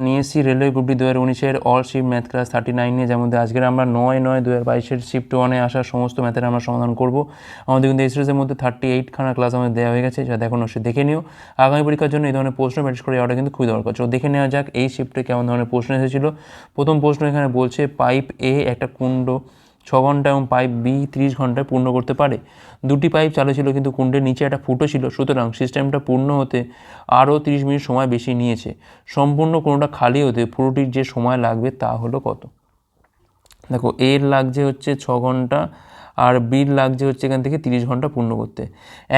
নিয়ে রেলওয়ে গ্রুপটি দু হাজার উনিশের all shift math class thirty nine নিয়ে মধ্যে আজকের আমরা নয় নয় দু হাজার বাইশের শিফট ওয়ানে আসা সমস্ত ম্যাথের আমরা সমাধান করব। আমাদের কিন্তু এই সিরিজের মধ্যে থার্টি এইটখানা ক্লাস আমাদের দেওয়া হয়ে গেছে যা দেখুন অবশ্যই দেখে নিও। আগামী পরীক্ষার জন্য এই ধরনের প্রশ্ন ম্যানেজ করে যাওয়াটা কিন্তু খুবই দরকার। চলো দেখে নেওয়া যাক এই শিফটে কেমন ধরনের প্রশ্ন এসেছিল। প্রথম প্রশ্ন এখানে বলছে পাইপ এ একটা কুণ্ড ছ ঘণ্টা এবং পাইপ বি তিরিশ ঘন্টায় পূর্ণ করতে পারে। দুটি পাইপ চালু ছিল কিন্তু কুণ্ডের নিচে একটা ফুটো ছিল, সুতরাং সিস্টেমটা পূর্ণ হতে আরও তিরিশ মিনিট সময় বেশি নিয়েছে। সম্পূর্ণ কোনোটা খালি হতে পুরোটির যে সময় লাগবে তা হলো কত? দেখো এর লাগছে হচ্ছে ছ ঘণ্টা আর বির লাগছে হচ্ছে এখান থেকে তিরিশ ঘণ্টা পূর্ণ করতে।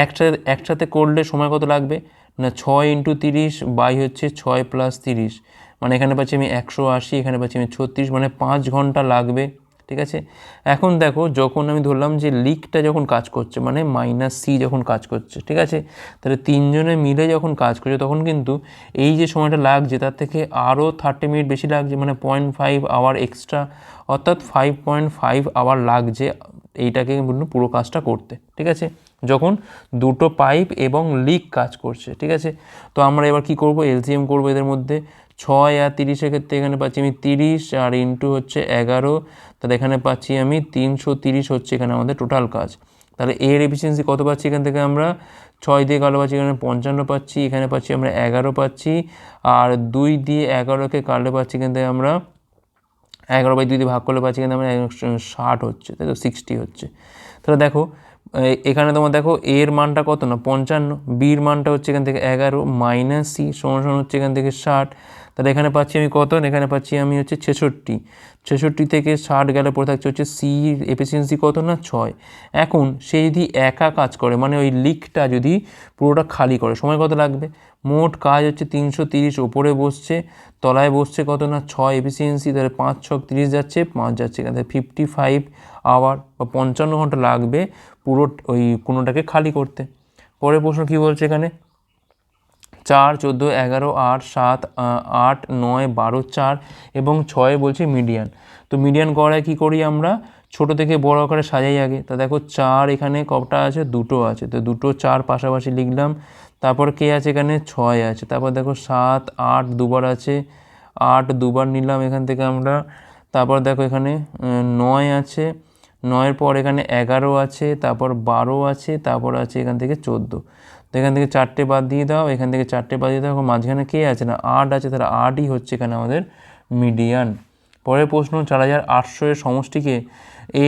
একসাথে একসাথে করলে সময় কত লাগবে? না ছয় ইন্টু তিরিশ বাই হচ্ছে ছয় প্লাস তিরিশ। মানে এখানে পাচ্ছি আমি একশো আশি, এখানে পাচ্ছি আমি ছত্রিশ মানে পাঁচ ঘণ্টা লাগবে। ঠিক আছে? এখন দেখো, যখন আমি ধরলাম যে লিকটা যখন কাজ করছে মানে মাইনাস সি যখন কাজ করছে, ঠিক আছে? তাহলে তিনজনে মিলে যখন কাজ করছে, তখন কিন্তু এই যে সময়টা লাগছে, তার থেকে আরও থার্টি মিনিট বেশি লাগছে মানে পয়েন্ট ফাইভ আওয়ার এক্সট্রা অর্থাৎ ফাইভ পয়েন্ট ফাইভ আওয়ার লাগছে এইটাকে কিন্তু পুরো কাজটা করতে, ঠিক আছে? যখন দুটো পাইপ এবং লিক কাজ করছে, ঠিক আছে? তো আমরা এবার কি করব? এলসিএম করব এদের মধ্যে। ছয় আর তিরিশের ক্ষেত্রে এখানে পাচ্ছি আমি তিরিশ, আর ইন্টু হচ্ছে এগারো। তাহলে এখানে পাচ্ছি আমি তিনশো তিরিশ হচ্ছে এখানে আমাদের টোটাল কাজ। তাহলে এর এফিসিয়েন্সি কত পাচ্ছি এখান থেকে আমরা? ছয় দিয়ে কালো পাচ্ছি, এখানে পঞ্চান্ন পাচ্ছি, এখানে পাচ্ছি আমরা এগারো পাচ্ছি, আর দুই দিয়ে এগারোকে কাটলে পাচ্ছি এখান থেকে আমরা এগারো বাই দুই দিয়ে ভাগ করলে পাচ্ছি এখানে আমরা ষাট হচ্ছে, তাই তো সিক্সটি হচ্ছে। তাহলে দেখো এখানে তোমার দেখো এর মানটা কত না? পঞ্চান্ন। বির মানটা হচ্ছে এখান থেকে এগারো মাইনাস সি সমান সমান হচ্ছে এখান থেকে ষাট। তাহলে এখানে পাচ্ছি আমি কত? এখানে পাচ্ছি আমি হচ্ছে ছেষট্টি। ছেষট্টি থেকে ষাট গেলে পরে থাকছে হচ্ছে সির এফিসিয়েন্সি কত না? ছয়। এখন সে যদি একা কাজ করে মানে ওই লিকটা যদি পুরোটা খালি করে, সময় কত লাগবে? মোট কাজ হচ্ছে তিনশো তিরিশ, ওপরে বসছে, তলায় বসছে কত না? ছয় এফিসিয়েন্সি তাহলে পাঁচ ছক তিরিশ যাচ্ছে, পাঁচ যাচ্ছে থেকে ফিফটি ফাইভ আওয়ার বা পঞ্চান্ন ঘণ্টা লাগবে পুরো ওই কোনোটাকে খালি করতে। পরের প্রশ্ন কী বলছে এখানে? চার, চোদ্দ, এগারো, আট, সাত আট, নয়, বারো, চার এবং ছয় বলছে মিডিয়ান তো মিডিয়ান করায় কী করি আমরা? ছোট থেকে বড় আকারে সাজাই আগে। তা দেখো চার এখানে কটা আছে? দুটো আছে। তো দুটো চার পাশাপাশি লিখলাম। তারপর কে আছে এখানে? ছয় আছে। তারপর দেখো সাত, আট দুবার আছে। আট দুবার নিলাম এখান থেকে আমরা। তারপর দেখো এখানে নয় আছে। নয়ের পর এখানে এগারো আছে। তারপর বারো আছে। তারপর আছে এখান থেকে চোদ্দ। তো এখান থেকে চারটে বাদ দিয়ে দাও, এখান থেকে চারটে বাদ দিয়ে দাও মাঝখানে কে আছে না? আট আছে, তাহলে আটই হচ্ছে এখানে আমাদের মিডিয়ান। পরের প্রশ্ন, চার হাজার আটশো এর সমষ্টিকে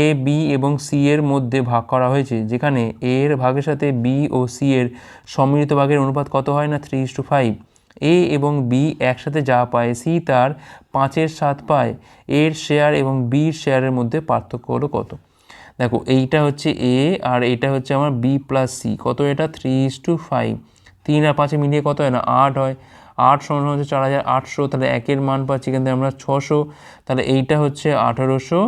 এ, বি এবং সি এর মধ্যে ভাগ করা হয়েছে, যেখানে এ এর ভাগের সাথে বি ও সি এর সম্মিলিত ভাগের অনুপাত কত হয় না? Three is to five A এবং বি একসাথে যা পায়, সি তার পাঁচের সাত পায়, এর শেয়ার এবং বির শেয়ারের মধ্যে পার্থক্য হলো কত? দেখো, এইটা হচ্ছে এ আর এটা হচ্ছে আমার বি প্লাস সি কত এটা? থ্রি ইস টু ফাইভ তিন আর পাঁচে মিলিয়ে কত হয় না? আট হয়। আট সমান হচ্ছে চার হাজার আটশো। তাহলে একের মান পাচ্ছি এখান থেকে আমরা ছশো। তাহলে এইটা হচ্ছে আঠারোশো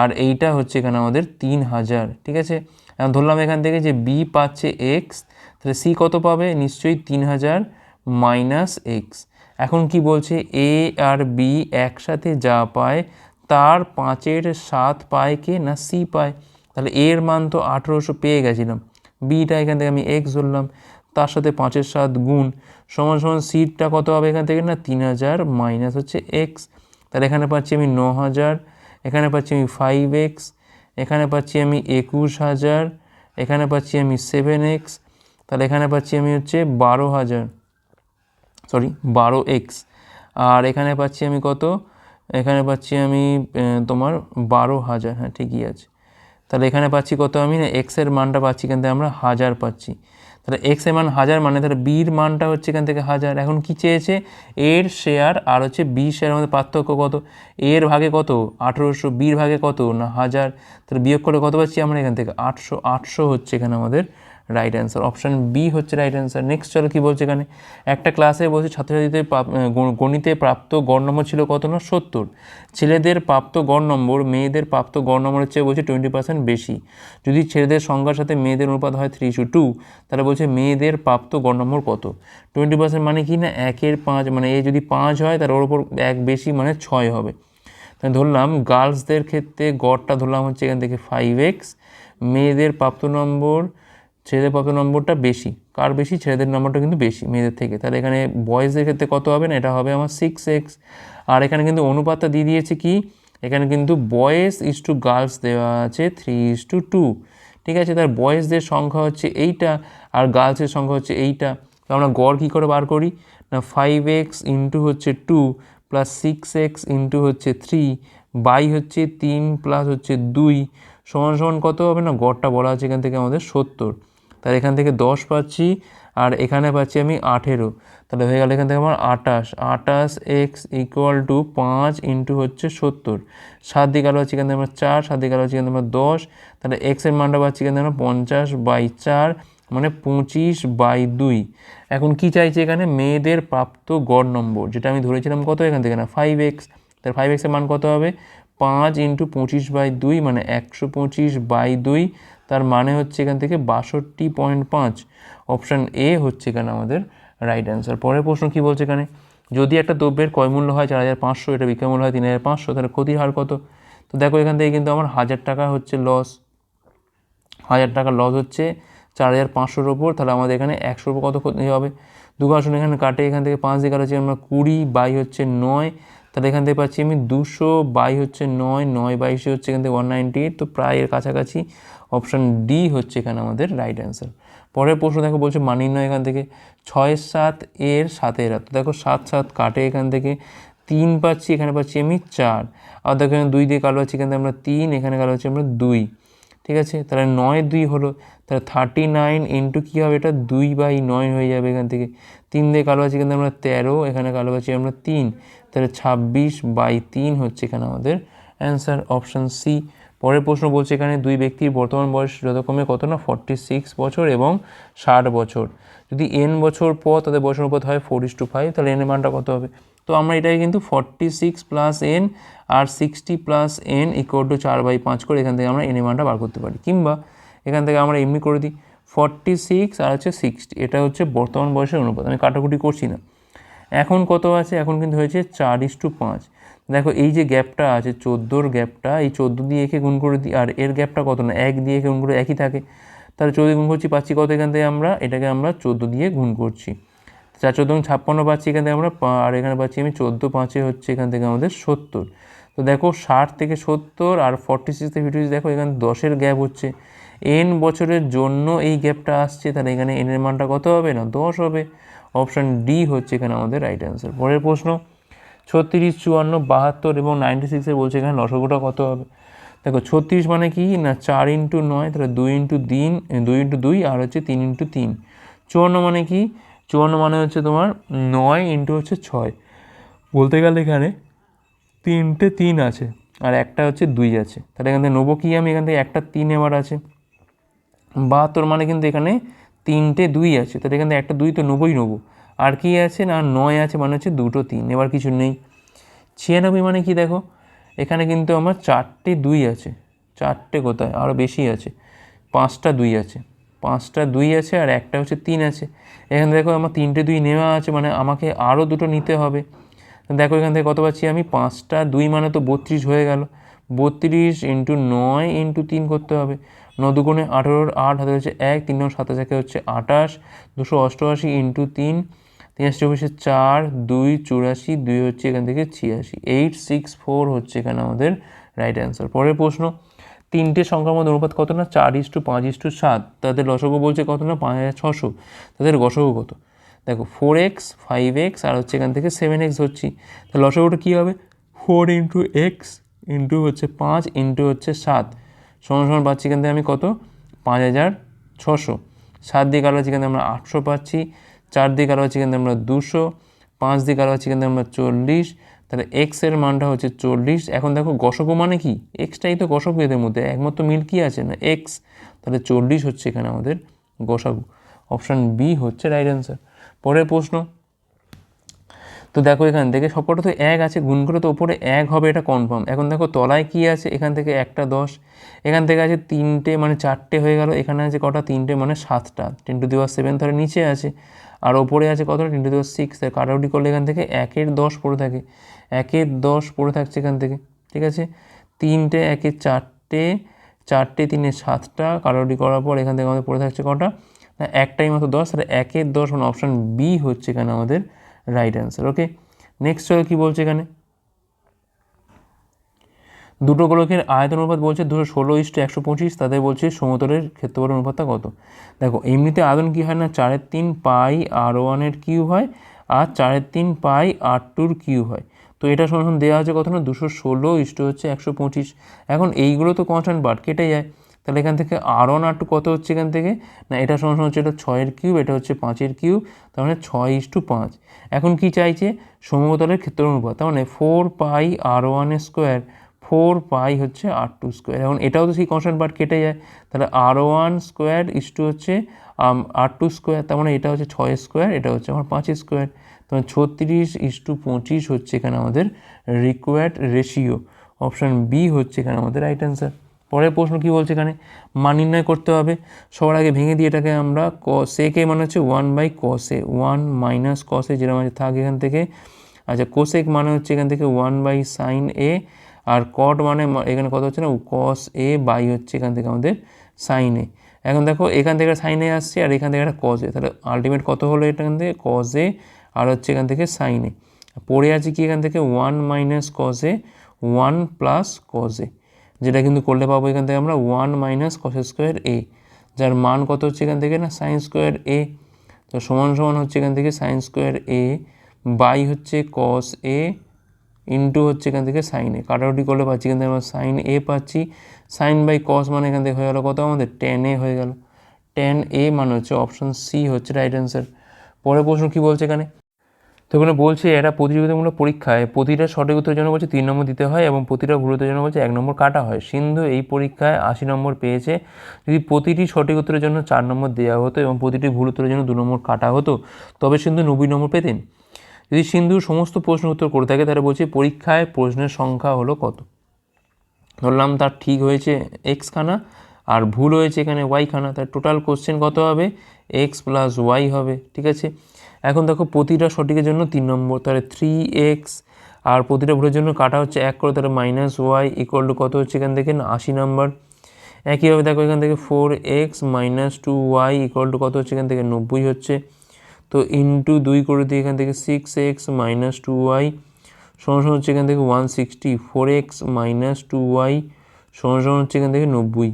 আর এইটা হচ্ছে এখানে আমাদের তিন হাজার। ঠিক আছে? এখন ধরলাম এখান থেকে যে বি পাচ্ছে এক্স তাহলে সি কত পাবে? নিশ্চয়ই তিন হাজার মাইনাস এক্স এখন কি বলছে? এ আর বি একসাথে যা পায়, তার পাঁচের সাত পায় কে? না সি পায়। তাহলে এর মান তো আঠেরোশো পেয়ে গেছিলাম। বিটা এখান থেকে আমি এক্স ধরলাম, তার সাথে পাঁচের সাত গুণ, সমান সমান সিটটা কত হবে এখান থেকে না? তিন হাজার মাইনাস হচ্ছে এক্স তাহলে এখানে পাচ্ছি আমি ন হাজার, এখানে পাচ্ছি আমি ফাইভ এক্স এখানে পাচ্ছি আমি একুশ হাজার, এখানে পাচ্ছি আমি সেভেন এক্স তাহলে এখানে পাচ্ছি আমি হচ্ছে বারো হাজার সরি বারো এক্স আর এখানে পাচ্ছি আমি কত? এখানে পাচ্ছি আমি তোমার বারো হাজার হ্যাঁ ঠিকই আছে। তাহলে এখানে পাচ্ছি কত আমি? না এক্সের মানটা পাচ্ছি এখান থেকে আমরা হাজার পাচ্ছি। তাহলে এক্সের মান হাজার মানে তাহলে বির মানটা হচ্ছে এখান থেকে হাজার। এখন কি চেয়েছে? এর শেয়ার আর হচ্ছে বি শেয়ারের মধ্যে পার্থক্য কত? এর ভাগে কত? আঠেরোশো। বির ভাগে কত? না, হাজার। তাহলে বিয়োগ করে কত পাচ্ছি আমরা এখান থেকে? আটশো। আটশো হচ্ছে এখানে আমাদের রাইট অ্যান্সার অপশান বি হচ্ছে রাইট অ্যান্সার নেক্সট চলো কী বলছে এখানে? একটা ক্লাসে বলছে ছাত্রছাত্রীদের গণিতে প্রাপ্ত গড় নম্বর ছিল কত না? সত্তর। ছেলেদের প্রাপ্ত গড় নম্বর, মেয়েদের প্রাপ্ত গড় নম্বরের চেয়ে বলছে টোয়েন্টি পার্সেন্ট বেশি। যদি ছেলেদের সংখ্যার সাথে মেয়েদের অনুপাত হয় থ্রি ইস্যু টু তাহলে বলছে মেয়েদের প্রাপ্ত গড় নম্বর কত? টোয়েন্টি পার্সেন্ট মানে কি না? একের পাঁচ মানে এ যদি পাঁচ হয় তার ওর ওপর এক বেশি মানে ছয় হবে। তাই ধরলাম গার্লসদের ক্ষেত্রে গড়টা ধরলাম হচ্ছে এখান থেকে ফাইভ এক্স মেয়েদের প্রাপ্ত নম্বর ছেলেদের কত নম্বরটা বেশি। কার বেশি? ছেলেদের নম্বরটা কিন্তু বেশি, মেয়েদের থেকে। তাহলে এখানে বয়েজদের ক্ষেত্রে কত হবে? না, এটা হবে আমার সিক্স এক্স আর এখানে কিন্তু অনুপাতটা দিয়ে দিয়েছে কি? এখানে কিন্তু বয়েজ ইস টু গার্লস দেওয়া আছে থ্রি ইস টু টু ঠিক আছে? তার বয়েজদের সংখ্যা হচ্ছে এইটা আর গার্লসের সংখ্যা হচ্ছে এইটা। তো আমরা গড় কী করে বার করি? না ফাইভ এক্স ইন্টু হচ্ছে two plus six X into হচ্ছে থ্রি বাই হচ্ছে তিন প্লাস হচ্ছে দুই। সমান সমান কত হবে? না, গড়টা বলা আছে এখান থেকে আমাদের সত্তর। তাহলে এখান থেকে দশ পাচ্ছি, আর এখানে পাচ্ছি আমি আঠেরো। তাহলে হয়ে গেল এখান থেকে আমার আটাশ আটাশ এক্স ইকুয়াল টু পাঁচ ইন্টু হচ্ছে সত্তর। সাত দিকে আলো হচ্ছে এখান থেকে আমরা চার, সাত দিকে আলো হচ্ছে এখান থেকে আমরা দশ। তাহলে এক্সের মানটা পাচ্ছি এখান থেকে আমরা পঞ্চাশ বাই চার মানে পঁচিশ বাই দুই। এখন কি চাইছে এখানে? মেয়েদের প্রাপ্ত গড় নম্বর, যেটা আমি ধরেছিলাম কত এখান থেকে না? ফাইভ এক্স তাহলে ফাইভ এক্সের মান কত হবে? পাঁচ ইন্টু পঁচিশ বাই দুই মানে একশো পঁচিশ বাই দুই। তার মানে হচ্ছে এখান থেকে বাষট্টি পয়েন্ট পাঁচ। অপশান এ হচ্ছে এখানে আমাদের রাইট অ্যান্সার পরের প্রশ্ন কী বলছে এখানে? যদি একটা দ্রব্যের ক্রয় মূল্য হয় চার হাজার পাঁচশো, এটা বিক্রয় মূল্য হয় তিন হাজার পাঁচশো, তাহলে ক্ষতির হার কত? তো দেখো এখান থেকে কিন্তু আমার হাজার টাকা হচ্ছে লস হাজার টাকা লস হচ্ছে চার হাজার পাঁচশোর ওপর, তাহলে আমাদের এখানে একশোর ওপর কত ক্ষতি হবে? দুগাসন এখানে কাটে, এখান থেকে পাঁচ দিকে হচ্ছে আমরা কুড়ি, বাই হচ্ছে নয়। তাহলে এখান থেকে পাচ্ছি আমি দুশো বাই হচ্ছে নয় নয় বাইশে হচ্ছে এখান থেকে ওয়ান নাইনটি এইট তো প্রায় এর কাছাকাছি অপশান ডি হচ্ছে এখানে আমাদের রাইট অ্যান্সার পরের প্রশ্ন দেখো, বলছে মানিন্য এখান থেকে, ছয় সাত এর সাতের তো দেখো সাত সাত কাটে এখান থেকে, তিন পাচ্ছি, এখানে পাচ্ছি আমি চার। আর দেখো এখানে দুই দিয়ে কালো পাচ্ছি এখানে আমরা তিন, এখানে কালো হচ্ছে আমরা দুই। ঠিক আছে? তাহলে নয় দুই হলো, তাহলে থার্টি নাইন ইন্টু কী হবে এটা? দুই বাই নয় হয়ে যাবে এখান থেকে। তিন দিয়ে কালো আছে কিন্তু আমরা তেরো, এখানে কালো আছি আমরা তিন। তাহলে ছাব্বিশ বাই তিন হচ্ছে এখানে আমাদের অ্যান্সার অপশান সি। পরের প্রশ্ন বলছে এখানে দুই ব্যক্তির বর্তমান বয়স যথাক্রমে কত না? ফর্টি সিক্স বছর এবং ষাট বছর। যদি এন বছর পর তাদের বয়সের অনুপাত হয় ফোর ইস টু ফাইভ তাহলে এনের মানটা কত হবে? তো আমরা এটাকে কিন্তু forty six plus N R sixty plus N equal to চার বাই পাঁচ করে এখান থেকে আমরা এনের মানটা বার করতে পারি। কিংবা এখান থেকে আমরা এমনি করে দিই ফর্টি সিক্স আর হচ্ছে সিক্সটি এটা হচ্ছে বর্তমান বয়সের অনুপাত। আমি কাটাকুটি করছি না। এখন কত আছে? এখন কিন্তু হয়েছে চার ইস টু পাঁচ। দেখো, এই যে গ্যাপটা আছে, চোদ্দোর গ্যাপটা, এই চোদ্দ দিয়ে একে গুণ করে দিই আর এর গ্যাপটা কত না? এক দিয়ে একে গুণ করে একই থাকে। তাহলে চোদ্দ গুণ করছি, পাচ্ছি কত এখান থেকে আমরা? এটাকে আমরা চোদ্দ দিয়ে গুণ করছি। চার, চোদ্দ ছাপ্পান্ন পাচ্ছি এখান থেকে আমরা আর এখানে পাচ্ছি আমি চোদ্দ, পাঁচে হচ্ছে এখান থেকে আমাদের সত্তর। তো দেখো, ষাট থেকে সত্তর আর ফর্টি সিক্স থেকে ফিফটি দেখো, এখানে দশের গ্যাপ হচ্ছে। এন বছরের জন্য এই গ্যাপটা আসছে, তাহলে এখানে এনের মানটা কত হবে না? দশ হবে। অপশান ডি হচ্ছে এখানে আমাদের রাইট অ্যান্সার পরের প্রশ্ন, ছত্রিশ, চুয়ান্ন, বাহাত্তর এবং নাইনটি সিক্সে বলছে এখানে লসগোটা কত হবে? দেখো, ছত্রিশ মানে কি? না, চার ইন্টু নয়, তাহলে দুই ইন্টু তিন, দুই ইন্টু দুই, আর হচ্ছে তিন ইন্টু তিন। চুয়ান্ন মানে কি? চুয়ান্ন মানে হচ্ছে তোমার নয় ইন্টু হচ্ছে ছয়। বলতে গেলে এখানে তিনটে তিন আছে, আর একটা হচ্ছে দুই আছে। তাহলে এখান থেকে নেব কি আমি? এখান থেকে একটা তিন এবার আছে। বাহাত্তর মানে কিন্তু এখানে তিনটে দুই আছে, তাহলে এখান একটা দুই তো নব্বই নেব। আর কি আছে না, নয় আছে মানে হচ্ছে দুটো তিন, এবার কিছু নেই। ছিয়ানব্বই মানে কি দেখো? এখানে কিন্তু আমার চারটে দুই আছে। চারটে কোথায়? আরও বেশি আছে। পাঁচটা দুই আছে। পাঁচটা দুই আছে আর একটা হচ্ছে তিন আছে। এখানে দেখো আমার তিনটে দুই নেওয়া আছে মানে আমাকে আরও দুটো নিতে হবে। দেখো এখান থেকে কত পাচ্ছি আমি? পাঁচটা দুই মানে তো বত্রিশ হয়ে গেল। বত্রিশ ইন্টু নয় ইন্টু তিন করতে হবে। ন দুগুণে আঠেরোর আট হাতে হচ্ছে এক, তিন নয় সাতাশ একে হচ্ছে আটাশ দুশো অষ্টআশি ইন্টু তিন তিন চব্বিশে চার, দুই চুরাশি, দুই হচ্ছে এখান থেকে ছিয়াশি। এইট, সিক্স, ফোর হচ্ছে এখানে আমাদের রাইট অ্যান্সার। পরের প্রশ্ন, তিনটে সংখ্যার মধ্যে অনুপাত কত না? চার ইস টু পাঁচ ইস টু সাত। তাদের লসগো বলছে কত না? পাঁচ হাজার ছশো। তাদের গসগো কত? দেখো, ফোর এক্স, ফাইভ এক্স, আর হচ্ছে এখান থেকে সেভেন এক্স হচ্ছি। তাহলে লসগোটা কী হবে? ফোর ইন্টু এক্স ইন্টু হচ্ছে পাঁচ, ইন্টু হচ্ছে সাত। সমান সমান পাচ্ছি এখান থেকে আমি কত? পাঁচ হাজার ছশো। সাত দিয়ে কালো হচ্ছে আমরা আটশো পাচ্ছি। চার দিয়ে কালো হচ্ছে এখান থেকে আমরা দুশো। পাঁচ দিয়ে কালো হচ্ছে এখান থেকে আমরা চল্লিশ। তাহলে এক্সের মানটা হচ্ছে চল্লিশ। এখন দেখো গসগো মানে কি? এক্সটাই তো গসগো এদের মধ্যে। একমাত্র মিল কি আছে? না এক্স তাহলে চল্লিশ হচ্ছে এখানে আমাদের গসাগু অপশান বি হচ্ছে রাইট অ্যান্সার পরের প্রশ্ন। তো দেখো এখান থেকে সবকটা তো এক আছে, গুণ করে তো ওপরে এক হবে, এটা কনফার্ম এখন দেখো তলায় কি আছে? এখান থেকে একটা দশ। এখান থেকে আছে তিনটে মানে চারটে হয়ে গেল। এখানে আছে কটা? তিনটে মানে সাতটা। টেন টু দেওয়ার সেভেন তাহলে নিচে আছে। আর ওপরে আছে কতটা? টেন টু দেওয়ার সিক্স কাটাউটি করলে এখান থেকে একের দশ পড়ে থাকে। একের দশ পড়ে থাকছে এখান থেকে। ঠিক আছে? তিনটে একের চারটে চারটে, তিনে সাতটা। কাটাকুটি করার পর এখান থেকে আমাদের পড়ে থাকছে কটা? একটাই মাত্র দশ। তাহলে একের দশ মানে অপশান বি হচ্ছে এখানে আমাদের। রাইট অ্যান্সার, ওকে? নেক্সট চলো কী বলছে এখানে? দুটো গোলকের আয়তন অনুপাত বলছে দুশো ষোলো ইস্টু একশো পঁচিশ, তাদের বলছে সমতলের ক্ষেত্রফলের অনুপাতটা কত? দেখো, এমনিতে আয়তন কী হয় না? চারের তিন পাই আর ওয়ানের কিউ হয়, আর চারের তিন পাই আর টুর কিউ হয়। তো এটা সমান দেওয়া আছে কত না? দুশো ষোলো ইস্টু হচ্ছে একশো পঁচিশ। এখন এইগুলো তো কনস্ট্যান্ট বাট কেটে যায়। তাহলে এখান থেকে আর ওয়ান আর টু কত হচ্ছে এখান থেকে? না, এটা সমান হচ্ছে এটা ছয়ের কিউব, এটা হচ্ছে পাঁচের কিউব, তার মানে ছয় ইস টু পাঁচ। এখন কি চাইছে? সমতলের ক্ষেত্র অনুপাত তার মানে four pi R one square four pi হচ্ছে আর টু স্কোয়ার এখন এটাও তো সেই কনস্ট্যান্ট পার্ট কেটে যায়। তাহলে R one square is two হচ্ছে আর টু স্কোয়ার তার মানে এটা হচ্ছে ছয় স্কোয়ার এটা হচ্ছে আমার পাঁচ স্কোয়ার তখন ছত্রিশ ইস টু পঁচিশ হচ্ছে এখানে আমাদের রিকোয়ার্ড রেশিও অপশান বি হচ্ছে এখানে আমাদের রাইট অ্যান্সার পরের প্রশ্ন কী বলছে এখানে? মান নির্ণয় করতে হবে। সবার আগে ভেঙে দিয়ে এটাকে আমরা ক সেকে মানে হচ্ছে ওয়ান বাই কসে ওয়ান মাইনাস কসে যেরকম আছে, থাক এখান থেকে। আচ্ছা কোসেক মানে হচ্ছে এখান থেকে ওয়ান বাই সাইন এ আর কট মানে এখানে কত হচ্ছে না? কস এ বাই হচ্ছে এখান থেকে আমাদের সাইন এ এখন দেখো, এখান থেকে সাইন এ আসছে, আর এখান থেকে একটা কজ এ তাহলে আলটিমেট কত হলো এখান থেকে? কজ এ আর হচ্ছে এখান থেকে সাইন এ পড়ে আছে কি এখান থেকে? One minus cos A one plus cos A যেটা কিন্তু করলে পাবো এখান থেকে আমরা one minus cos square A যার মান কত হচ্ছে এখান থেকে না? সাইন স্কোয়ার এ তো সমান সমান হচ্ছে এখান থেকে সাইন স্কোয়ার এ বাই হচ্ছে কস এ ইন্টু হচ্ছে এখান থেকে সাইন এ কাটাকুটি করলে পাচ্ছি এখান থেকে আমরা সাইন এ পাচ্ছি। সাইন বাই কস মানে এখান থেকে হয়ে গেলো কত? আমাদের টেন এ হয়ে গেল। টেন এ মানে হচ্ছে অপশন সি হচ্ছে রাইট অ্যান্সার পরের প্রশ্ন কী বলছে এখানে? তো এখানে বলছে এটা প্রতিযোগিতামূলক পরীক্ষায় প্রতিটা সঠিক উত্তরের জন্য বলছে তিন নম্বর দিতে হয় এবং প্রতিটা ভুল উত্তরের জন্য বলছে এক নম্বর কাটা হয়। সিন্ধু এই পরীক্ষায় আশি নম্বর পেয়েছে। যদি প্রতিটি সঠিক উত্তরের জন্য চার নম্বর দেওয়া হতো এবং প্রতিটি ভুল উত্তরের জন্য দু নম্বর কাটা হতো, তবে সিন্ধু নব্বই নম্বর পেতেন। যদি সিন্ধু সমস্ত প্রশ্ন উত্তর করে থাকে, তাহলে বলছে পরীক্ষায় প্রশ্নের সংখ্যা হলো কত? ধরলাম তার ঠিক হয়েছে এক্স খানা আর ভুল হয়েছে এখানে ওয়াই খানা, তার টোটাল কোশ্চেন কত হবে? এক্স প্লাস ওয়াই হবে, ঠিক আছে? এখন দেখো প্রতিটা সঠিকের জন্য তিন নম্বর, তাহলে থ্রি এক্স আর প্রতিটা ভুলের জন্য কাটা হচ্ছে এক করে, তাহলে মাইনাস ওয়াই ইকুয়াল টু কত হচ্ছে এখান থেকে? আশি নম্বর। একইভাবে দেখো এখান থেকে four X minus two Y equal to কত হচ্ছে এখান থেকে? নব্বই হচ্ছে। তো ইন্টু দুই করে দিই এখান থেকে six X minus two Y সমান হচ্ছে এখান থেকে one sixty four X minus two Y সমান হচ্ছে এখান থেকে নব্বই।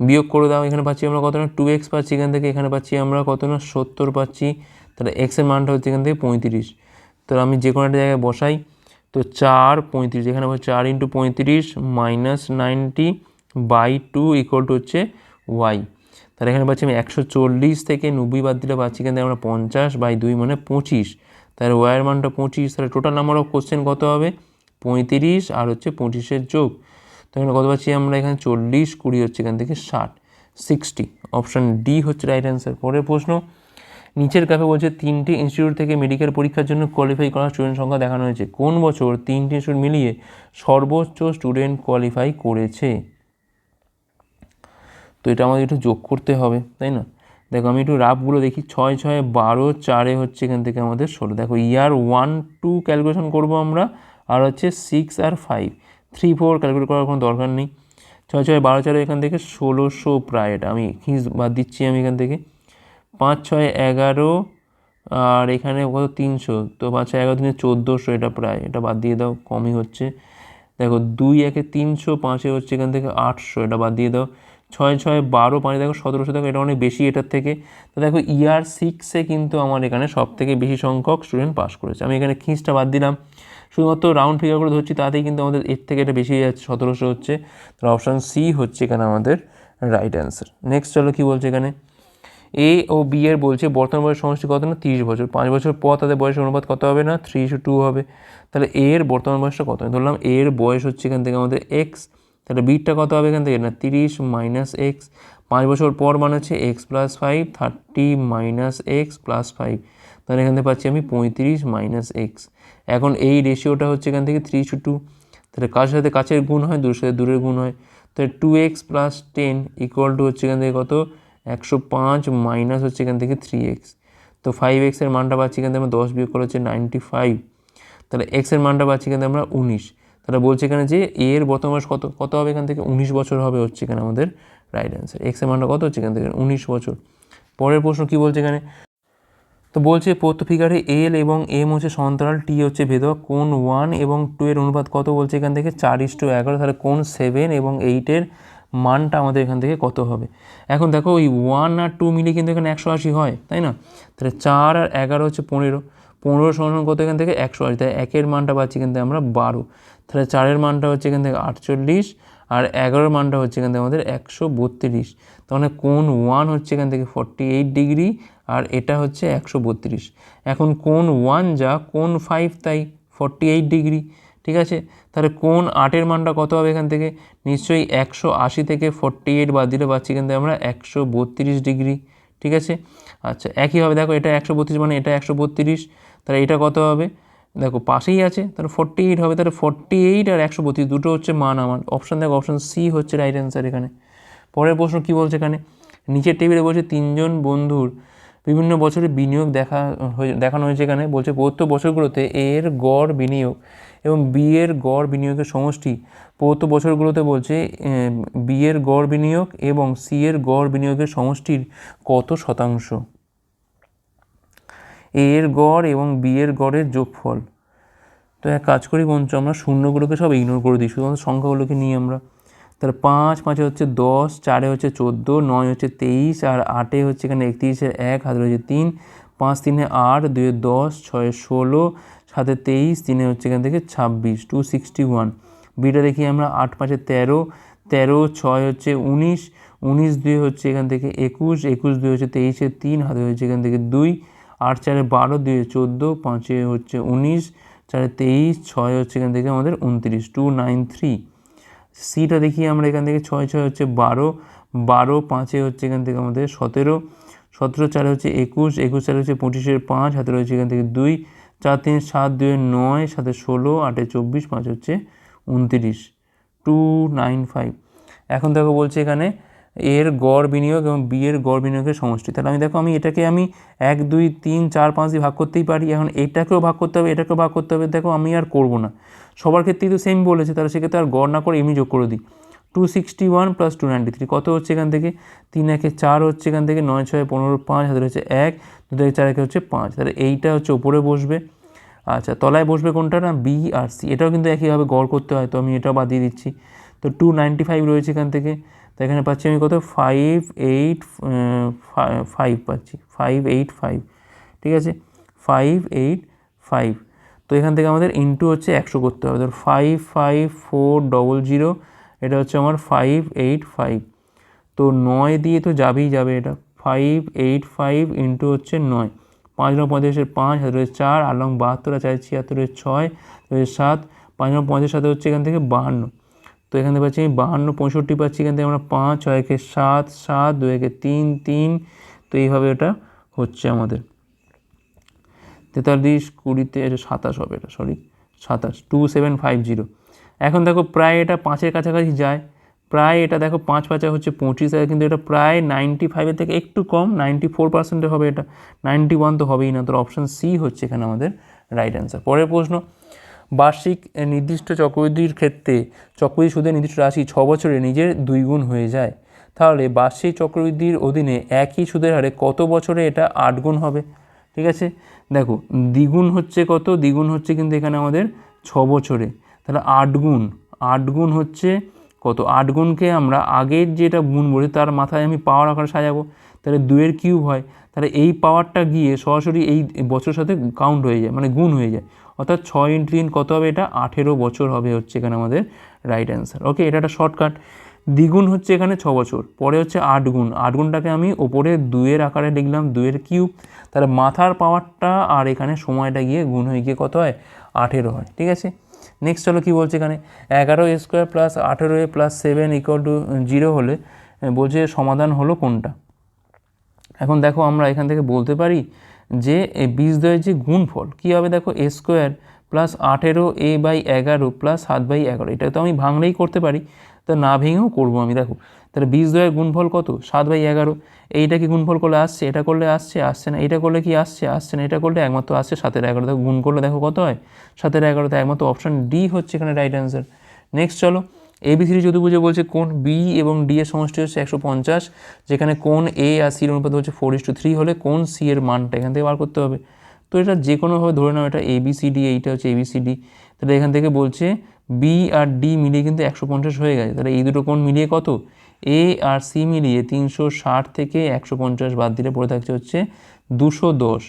বিয়োগ করে দাও, এখানে পাচ্ছি আমরা কত না? টু এক্স পাচ্ছি এখান থেকে, এখানে পাচ্ছি আমরা কত না? সত্তর পাচ্ছি। তাহলে এক্সের মানটা হচ্ছে এখান থেকে পঁয়ত্রিশ। তাহলে আমি যে কোনো একটা জায়গায় বসাই, তো চার পঁয়ত্রিশ, এখানে চার ইন্টু পঁয়ত্রিশ minus ninety by two equal to হচ্ছে ওয়াই তাহলে এখানে পাচ্ছি আমি একশো চল্লিশ থেকে নব্বই বাদ দিলে পাচ্ছি থেকে আমরা পঞ্চাশ বাই দুই মানে পঁচিশ। তাহলে ওয়াইয়ের মানটা পঁচিশ, তাহলে টোটাল নাম্বার অফ কোশ্চেন কত হবে? পঁয়ত্রিশ আর হচ্ছে পঁচিশের যোগ। তো এখানে কত পাচ্ছি আমরা? এখানে চল্লিশ, কুড়ি হচ্ছে এখান থেকে ষাট। সিক্সটি অপশান ডি হচ্ছে রাইট অ্যান্সার পরের প্রশ্ন, নিচের গ্রাফে বলছে তিনটি ইনস্টিটিউট থেকে মেডিকেল পরীক্ষার জন্য কোয়ালিফাই করা স্টুডেন্ট সংখ্যা দেখানো হয়েছে। কোন বছর তিনটি ইনস্টিটিউট মিলিয়ে সর্বোচ্চ স্টুডেন্ট কোয়ালিফাই করেছে? তো এটা আমাদের একটু যোগ করতে হবে, তাই না? দেখো, আমি একটু রাফগুলো দেখি। ছয় ছয়, বারো, চারে হচ্ছে এখান থেকে আমাদের ষোলো। দেখো ইয়ার ওয়ান টু ক্যালকুলেশন করব আমরা, আর হচ্ছে সিক্স আর ফাইভ থ্রি ফোর ক্যালকুলেট করার কোনো দরকার নেই। ছয় ছয়, বারো, চারে এখান থেকে ষোলোশো প্রায় এটা আমি হিস বাদ দিচ্ছি আমি এখান থেকে। পাঁচ, ছয়, এগারো, আর এখানে কত? তিনশো। তো পাঁচ, ছয়, এগারো দিনে চোদ্দোশো এটা প্রায় এটা বাদ দিয়ে দাও, কমই হচ্ছে। দেখো, দুই, একে তিনশো, পাঁচে হচ্ছে এখান থেকে আটশো, এটা বাদ দিয়ে দাও। ছয় ছয়, বারো, পাঁচ দেখো, সতেরোশো দেখো, এটা অনেক বেশি এটার থেকে। তো দেখো ইয়ার সিক্সে কিন্তু আমার এখানে সব থেকে বেশি সংখ্যক স্টুডেন্ট পাস করেছে। আমি এখানে খিঁচটা বাদ দিলাম। শুধুমাত্র রাউন্ড ফিগার করে ধরছি, তাতেই কিন্তু আমাদের এর থেকে এটা বেশি যাচ্ছে সতেরোশো হচ্ছে। তাহলে অপশান সি হচ্ছে এখানে আমাদের রাইট অ্যান্সার নেক্সট চলো কী বলছে এখানে? এ ও বি এর বলছে, বর্তমান বয়স সমষ্টি কত না? তিরিশ বছর। পাঁচ বছর পর তাদের বয়সের অনুপাত কত হবে না? থ্রি ইস্যু টু হবে। তাহলে এ এর বর্তমান বয়সটা কত? ধরলাম এ এর বয়স হচ্ছে এখান থেকে আমাদের এক্স তাহলে বিটটা কত হবে এখান থেকে? না, তিরিশ মাইনাস এক্স পাঁচ বছর পর মানে হচ্ছে X plus five thirty minus X plus five তাহলে এখান থেকে পাচ্ছি আমি পঁয়ত্রিশ মাইনাস এক্স এখন এই রেশিওটা হচ্ছে এখান থেকে থ্রি টু টু তাহলে কাছের সাথে কাছের গুণ হয়? দূরের সাথে দূরের গুণ হয়। তাহলে two X plus ten equal to হচ্ছে এখান থেকে কত? একশো পাঁচ মাইনাস হচ্ছে এখান থেকে থ্রি এক্স তো ফাইভ এক্সের মানটা পাচ্ছি এখান থেকে আমরা দশ বিয়োগ করে হচ্ছে নাইনটি ফাইভ তাহলে এক্সের মানটা পাচ্ছি এখান থেকে আমরা উনিশ। তাহলে বলছে এখানে যে এর বর্তমান বয়স কত? কত হবে এখান থেকে? উনিশ বছর হবে হচ্ছে এখানে আমাদের রাইট অ্যান্সার এক্সের মানটা কত হচ্ছে এখান থেকে? উনিশ বছর। পরের প্রশ্ন কী বলছে এখানে? তো বলছে প্রথম ফিগারে এল এবং এম হচ্ছে সমান্তরাল টি হচ্ছে ভেদক কোন ওয়ান এবং টু এর অনুপাত কত বলছে এখান থেকে? চার ইস টু এগারো, তাহলে কোন সেভেন এবং এইটের মানটা আমাদের এখান থেকে কত হবে? এখন দেখো ওই ওয়ান আর টু মিলিয়ে কিন্তু এখানে একশো আশি হয়, তাই না? তাহলে চার আর এগারো হচ্ছে পনেরো। পনেরো সমান কত এখান থেকে? একশো আশি। তাই একের মানটা পাচ্ছি কিন্তু আমরা বারো। তাহলে চারের মানটা হচ্ছে এখান থেকে আটচল্লিশ আর এগারোর মানটা হচ্ছে এখান থেকে আমাদের একশো বত্রিশ। তাহলে কোন ওয়ান হচ্ছে এখান থেকে ফর্টি এইট ডিগ্রি আর এটা হচ্ছে একশো বত্রিশ। এখন কোন ওয়ান যা কোন ফাইভ তাই ফর্টি এইট ডিগ্রি, ঠিক আছে? তাহলে কোন আটের মানটা কত হবে এখান থেকে? নিশ্চয়ই একশো আশি থেকে ফর্টি এইট বাদ দিলে পাচ্ছি কিন্তু আমরা একশো বত্রিশ ডিগ্রি, ঠিক আছে? আচ্ছা একইভাবে দেখো এটা একশো বত্রিশ মানে এটা একশো বত্রিশ, তাহলে এটা কত হবে? দেখো পাশেই আছে, তাহলে ফর্টি এইট হবে, তাহলে ফর্টি এইট আর একশো বত্রিশ দুটো হচ্ছে মান আমার। অপশান দেখো অপশান সি হচ্ছে রাইট অ্যান্সার এখানে। পরের প্রশ্ন কী বলছে এখানে? নিচের টেবিলে বলছে তিনজন বন্ধুর বিভিন্ন বছরে বিনিয়োগ দেখা, হয়ে, দেখানো হয়েছে এখানে, বলছে প্রদত্ত বছরগুলোতে এ এর গড় বিনিয়োগ এবং বি এর গড় বিনিয়োগের সমষ্টি। প্রদত্ত বছরগুলোতে বলছে বি এর গড় বিনিয়োগ এবং সি এর গড় বিনিয়োগের সমষ্টির কত শতাংশ? এ এর গড় এবং বি এর গড়ের যোগফল। তো এক কাজ করি বঞ্চ আমরা শূন্যগুলোকে সব ইগনোর করে দিই, শুধুমাত্র সংখ্যাগুলোকে নিয়ে আমরা। তাহলে পাঁচ, পাঁচে হচ্ছে দশ, চারে হচ্ছে চোদ্দ, নয় হচ্ছে তেইশ, আর আটে হচ্ছে এখানে একত্রিশের এক, হাতে রয়েছে তিন, পাঁচ তিনে আট, দুয়ে দশ, ছয়ে ষোলো, সাতে তেইশ, তিনে হচ্ছে এখান থেকে ছাব্বিশ টু সিক্সটি ওয়ান বিটা দেখি আমরা আট, পাঁচে তেরো তেরো, ছয় হচ্ছে উনিশ উনিশ দুই হচ্ছে এখান থেকে একুশ একুশ দুই হচ্ছে তেইশে তিন, হাতে হচ্ছে এখান থেকে দুই, আট, চারে বারো, দুয়ে চোদ্দ, পাঁচে হচ্ছে উনিশ, চারে তেইশ, ছয় হচ্ছে এখান থেকে আমাদের উনত্রিশ টু নাইন থ্রি সিটা দেখি আমরা এখান থেকে ছয় ছয় হচ্ছে বারো বারো, পাঁচে হচ্ছে এখান থেকে আমাদের সতেরো সতেরো, চারে হচ্ছে একুশ একুশ, চারে হচ্ছে পঁচিশের পাঁচ হাতে রয়েছে এখান থেকে দুই, চার, তিন, সাত দুই নয় সাথে ষোলো, আটে চব্বিশ, পাঁচ হচ্ছে উনত্রিশ টু নাইন ফাইভ এখন দেখো বলছে এখানে এর গড় বিনিয়োগ এবং বি এর গড় বিনিয়োগের সমষ্টি। তাহলে আমি দেখো, আমি এটাকে আমি এক, দুই, তিন, চার, পাঁচ দিয়ে ভাগ করতেই পারি। এখন এটাকেও ভাগ করতে হবে, এটাকেও ভাগ করতে হবে। দেখো, আমি আর করব না। সবার ক্ষেত্রেই তো সেম বলেছে। তাহলে সেক্ষেত্রে আর গড় না করে এমনি যোগ করে দিই। Two sixty one plus two ninety three কত হচ্ছে এখান থেকে? তিন একে চার হচ্ছে এখান থেকে, নয় ছয় পনেরো পাঁচ হাতে হচ্ছে এক, দু থেকে চার একে হচ্ছে পাঁচ। তাহলে এইটা হচ্ছে ওপরে বসবে। আচ্ছা তলায় বসবে কোনটা না? বি আর সি এটাও কিন্তু একইভাবে গড় করতে হয়। তো আমি এটাও বাদ দিয়ে দিচ্ছি। তো টু নাইনটি ফাইভ রয়েছে এখান থেকে। তো এখানে পাচ্ছি আমি কত? ফাইভ এইট ফাইভ পাচ্ছি। ফাইভ এইট ফাইভ ঠিক আছে? ফাইভ এইট ফাইভ তো এখান থেকে আমাদের ইন্টু হচ্ছে একশো করতে হবে। ধর five five four double zero এটা হচ্ছে আমার ফাইভ এইট ফাইভ তো নয় দিয়ে তো যাবেই যাবে এটা। ফাইভ এইট ফাইভ ইন্টু হচ্ছে নয়। পাঁচ নয় পঁয়ত্রিশের পাঁচ হাতে রয়েছে চার আর লং বাহাত্তর, আর চার ছিয়াত্তরের ছয় রয়েছে সাত, পাঁচ নয় পঁয়ত্রিশ সাথে হচ্ছে এখান থেকে বাহান্ন। তো এখান থেকে পাচ্ছি আমি বাহান্ন, পঁয়ষট্টি পাচ্ছি, এখান থেকে আমরা পাঁচ, ছয় একে সাত সাত দু একে তিন তিন। তো এইভাবে এটা হচ্ছে আমাদের। তেতাল্লিশ কুড়িতে, এটা সাতাশ হবে এটা সরি সাতাশ, টু সেভেন ফাইভ জিরো। এখন দেখো প্রায় এটা পাঁচের কাছাকাছি যায়। প্রায় এটা দেখো পাঁচ পাঁচা হচ্ছে পঁচিশ হাজার কিন্তু এটা প্রায় নাইনটি ফাইভের থেকে একটু কম, নাইনটি ফোর পার্সেন্টে হবে এটা, নাইনটি ওয়ান তো হবেই না। তোর অপশান সি হচ্ছে এখানে আমাদের রাইট অ্যান্সার পরের প্রশ্ন বার্ষিক নির্দিষ্ট চক্রবৃদ্ধির ক্ষেত্রে চক্রবৃদ্ধি সুদের নির্দিষ্ট রাশি ছ বছরে নিজের দুই গুণ হয়ে যায়। তাহলে বার্ষিক চক্রবৃদ্ধির অধীনে একই সুদের হারে কত বছরে এটা আট গুণ হবে? ঠিক আছে? দেখো, দ্বিগুণ হচ্ছে কত? দ্বিগুণ হচ্ছে কিন্তু এখানে আমাদের ছ বছরে। তাহলে আট গুণ আট গুণ হচ্ছে কত? আট গুণকে আমরা আগের যেটা গুণ বলি, তার মাথায় আমি পাওয়ার আকারে সাজাবো। তাহলে দুয়ের কিউব হয়। তাহলে এই পাওয়ারটা গিয়ে সরাসরি এই বছরের সাথে কাউন্ট হয়ে যায় মানে গুণ হয়ে যায়। অর্থাৎ ছয় ইন্টু তিন কত হবে এটা? আঠেরো বছর হবে হচ্ছে এখানে আমাদের রাইট অ্যান্সার ওকে এটা একটা শর্টকাট দ্বিগুণ হচ্ছে এখানে ছ বছর, পরে হচ্ছে আট গুণ। আট গুণটাকে আমি ওপরে দুয়ের আকারে লিখলাম দুয়ের কিউব তাহলে মাথার পাওয়ারটা আর এখানে সময়টা গিয়ে গুণ হয়ে গিয়ে কত হয়? আঠেরো হয়, ঠিক আছে? নেক্সট হলো কী বলছে এখানে? এগারো স্কোয়ার প্লাস আঠেরো A plus seven equal to zero হলে বলছে সমাধান হলো কোনটা? এখন দেখো আমরা এখান থেকে বলতে পারি যে বীজদ্বয়ের যে গুণফল, কী হবে দেখো? এ স্কোয়ার প্লাস আঠেরো এ বাই এগারো প্লাস সাত বাই এগারো। এটা তো আমি ভাঙলেই করতে পারি, তো না ভেঙেও করব আমি, দেখো। তাহলে বিশ দয়ের গুণফল কত? সাত বাই এগারো। এইটা কি গুণফল করলে আসছে? এটা করলে আসছে আসছে না। এটা করলে কি আসছে? আসছে না। এটা করলে একমাত্র আসছে সাতের এগারো। দেখো, গুণ করলে দেখো কত হয়? সাতের এগারোতে একমাত্র অপশান ডি হচ্ছে এখানে রাইট অ্যান্সার নেক্সট চলো। এবিসিডি চতুর্ভুজে বলছে কোন বি এবং ডি এর সমষ্টি হচ্ছে একশো পঞ্চাশ, যেখানে কোন এ আর সির অনুপাত হচ্ছে ফোর ইস টু থ্রি হলে কোন সি এর মানটা এখান থেকে বার করতে হবে। তো এটা যে কোনোভাবে ধরে নাও, এটা এবিসিডি এইটা হচ্ছে এবিসিডি তাহলে এখান থেকে বলছে বি আর ডি মিলিয়ে কিন্তু একশো পঞ্চাশ হয়ে গেছে। তাহলে এই দুটো কোণ মিলিয়ে কত? এ আর সি মিলিয়ে তিনশো ষাট থেকে একশো পঞ্চাশ বাদ দিলে পড়ে থাকছে হচ্ছে দুশো দশ।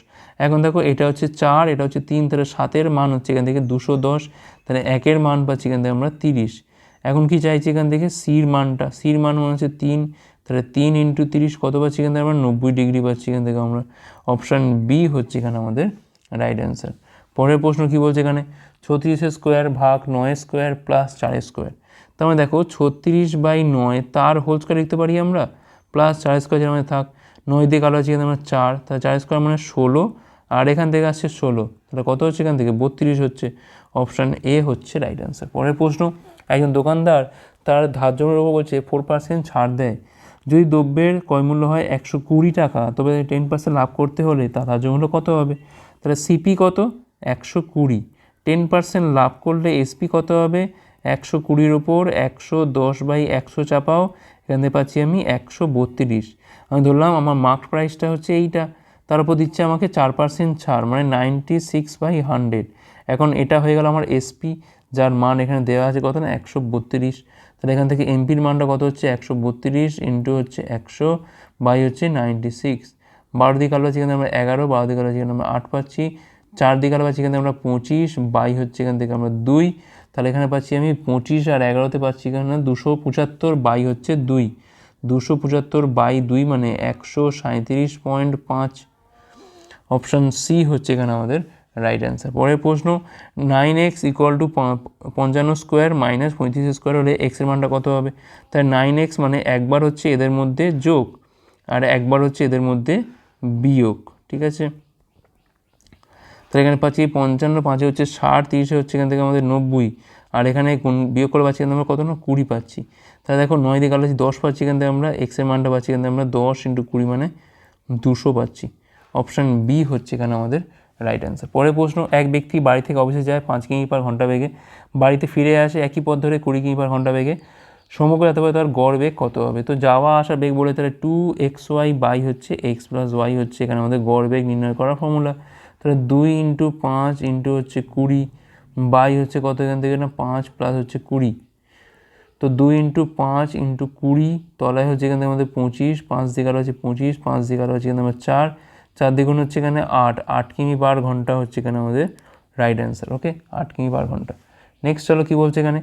এখন দেখো, এটা হচ্ছে চার, এটা হচ্ছে তিন, তাহলে সাতের মান হচ্ছে এখান থেকে দুশো দশ, তাহলে একের মান পাচ্ছি এখান থেকে আমরা তিরিশ। এখন কি চাইছি এখান থেকে? সির মানটা। সির মান মনে হচ্ছে তিন। তাহলে তিন ইন্টু তিরিশ কত পাচ্ছি এখান থেকে আমরা? নব্বই ডিগ্রি পাচ্ছি এখান থেকে আমরা। অপশান বি হচ্ছে এখানে আমাদের রাইট অ্যান্সার পরের প্রশ্ন কি বলছে এখানে? ছত্রিশের স্কোয়ার ভাগ নয় স্কোয়ার প্লাস চারের স্কোয়ার তার মানে দেখো, ছত্রিশ বাই নয়, তার হোল স্কোয়ার লিখতে পারি আমরা? প্লাস চার স্কোয়ার যেন থাক, নয় দিয়ে কালো আছে এখানে আমরা চার। তাহলে চার স্কোয়ার মানে ষোলো। আর এখান থেকে আসছে ষোলো। তাহলে কত হচ্ছে এখান থেকে? বত্রিশ হচ্ছে। অপশান এ হচ্ছে রাইট অ্যান্সার পরের প্রশ্ন একজন দোকানদার তার ধার্যের উপর বলছে ফোর পার্সেন্ট ছাড় দেয়। যদি দ্রব্যের ক্রয়মূল্য হয় একশো কুড়ি টাকা, তবে টেন পার্সেন্ট লাভ করতে হলে তার ধার্য মূল্য কত হবে? তাহলে সিপি কত? একশো কুড়ি। টেন পার্সেন্ট লাভ করলে এসপি কত হবে? একশো কুড়ির ওপর একশো দশ বাই একশো চাপাও। এখান পাচ্ছি আমি একশো বত্রিশ। আমি ধরলাম আমার মার্ক প্রাইসটা হচ্ছে এইটা। তার উপর দিচ্ছে আমাকে চার পার্সেন্ট ছাড় মানে নাইনটি সিক্স বাই হান্ড্রেড এখন এটা হয়ে গেল আমার এসপি যার মান এখানে দেওয়া আছে কত না? একশো বত্রিশ। তাহলে এখান থেকে এমপির মানটা কত হচ্ছে? একশো বত্রিশ ইন্টু হচ্ছে একশো বাই হচ্ছে নাইনটি সিক্স বারো দিকে আলো পাচ্ছি এখানে আমরা এগারো বারো দিকে আলো এখানে আমরা আট পাচ্ছি। চার দিকে আলো পাচ্ছি আমরা পঁচিশ বাই হচ্ছে এখান থেকে আমরা দুই। তাহলে এখানে পাচ্ছি আমি পঁচিশ আর এগারোতে পাচ্ছি এখানে দুশো পঁচাত্তর বাই হচ্ছে দুই। দুশো পঁচাত্তর বাই দুই মানে একশো সাঁত্রিশ পয়েন্ট পাঁচ। অপশান সি হচ্ছে এখানে আমাদের রাইট অ্যান্সার পরের প্রশ্ন নাইন এক্স ইকুয়াল টু পঞ্চান্ন স্কোয়ার মাইনাস পঁয়ত্রিশ স্কোয়ার হলে এক্সের মানটা কত হবে? তাই নাইন এক্স মানে একবার হচ্ছে এদের মধ্যে যোগ, আর একবার হচ্ছে এদের মধ্যে বিয়োগ, ঠিক আছে? তাহলে এখানে পাচ্ছি পঞ্চান্ন, পাঁচে হচ্ছে ষাট, তিরিশে হচ্ছে এখান থেকে আমাদের নব্বই, আর এখানে কোন বিয়োগ করে পাচ্ছি আমরা কত না? কুড়ি পাচ্ছি। তাহলে দেখো নয় দিকে আলোচি দশ পাচ্ছি এখান থেকে আমরা এক্সের মানটা পাচ্ছি এখান থেকে আমরা দশ ইন্টু কুড়ি মানে দুশো পাচ্ছি। অপশান বি হচ্ছে এখানে আমাদের রাইট অ্যান্সার পরের প্রশ্ন, এক ব্যক্তি বাড়ি থেকে অফিসে যায়, পাঁচ কিমি পার ঘণ্টা বেগে। বাড়িতে ফিরে আসে, একই পথ ধরে কুড়ি কিমি পার ঘণ্টা বেগে। সমগ্র এত তার গড় বেগ কত হবে? তো যাওয়া আসা বেগ বলে তাহলে টু এক্স ওয়াই বাই হচ্ছে এক্স প্লাস ওয়াই হচ্ছে এখানে আমাদের গড় বেগ নির্ণয় করার ফর্মুলা তাহলে দুই ইন্টু পাঁচ ইন্টু হচ্ছে কুড়ি বাই হচ্ছে কত এখান থেকে না? পাঁচ প্লাস হচ্ছে কুড়ি। তো দুই ইন্টু পাঁচ ইন্টু কুড়ি, তলায় হচ্ছে এখান থেকে আমাদের পঁচিশ, পাঁচ দিকে হচ্ছে পঁচিশ, পাঁচ দিকে হচ্ছে এখানে আমার চার চার দ্বিগুণ হচ্ছে এখানে আট আট কিমি পার ঘণ্টা হচ্ছে এখানে আমাদের রাইট অ্যান্সার ওকে আট কিমি পার ঘণ্টা। নেক্সট চলো কী বলছে এখানে?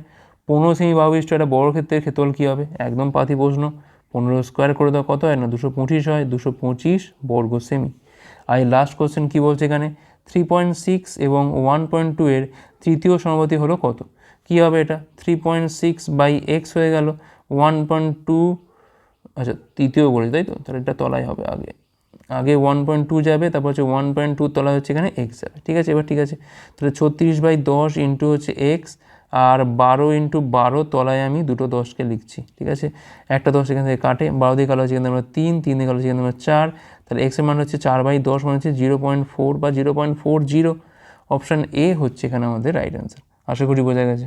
পনেরো সেমি বাহুবিষ্ট একটা বড় ক্ষেত্রের ক্ষেত্রফল কী হবে? একদম পাতি প্রশ্ন। পনেরো স্কোয়ার করে দেওয়া কত হয় না? দুশো পঁচিশ হয়, দুশো পঁচিশ বর্গ সেমি আর লাস্ট কোশ্চেন কী বলছে এখানে? থ্রি পয়েন্ট সিক্স এবং ওয়ান পয়েন্ট টু এর তৃতীয় সমাপতি হলো কত? কী হবে এটা? Three point six by X হয়ে গেল। ওয়ান পয়েন্ট টু আচ্ছা তৃতীয় বলেছি, তাই তো? তাহলে এটা তলায় হবে আগে। আগে ওয়ান পয়েন্ট টু যাবে, তারপর হচ্ছে ওয়ান পয়েন্ট টু তলায় হচ্ছে এখানে এক্স যাবে। ঠিক আছে? এবার ঠিক আছে। তাহলে ছত্রিশ বাই দশ ইন্টু হচ্ছে এক্স আর বারো ইন্টু বারো তলায় আমি দুটো দশকে লিখছি। ঠিক আছে? একটা দশ এখান থেকে কাটে, বারো দিয়ে কালো হচ্ছে এখানে আমরা তিন তিন দিয়ে কালো হচ্ছে এখানে আমরা চার। তাহলে এক্সের মান হচ্ছে চার বাই দশ মানে হচ্ছে জিরো পয়েন্ট ফোর বা zero point four zero option A হচ্ছে এখানে আমাদের রাইট অ্যান্সার আশা করি বোঝা গেছে।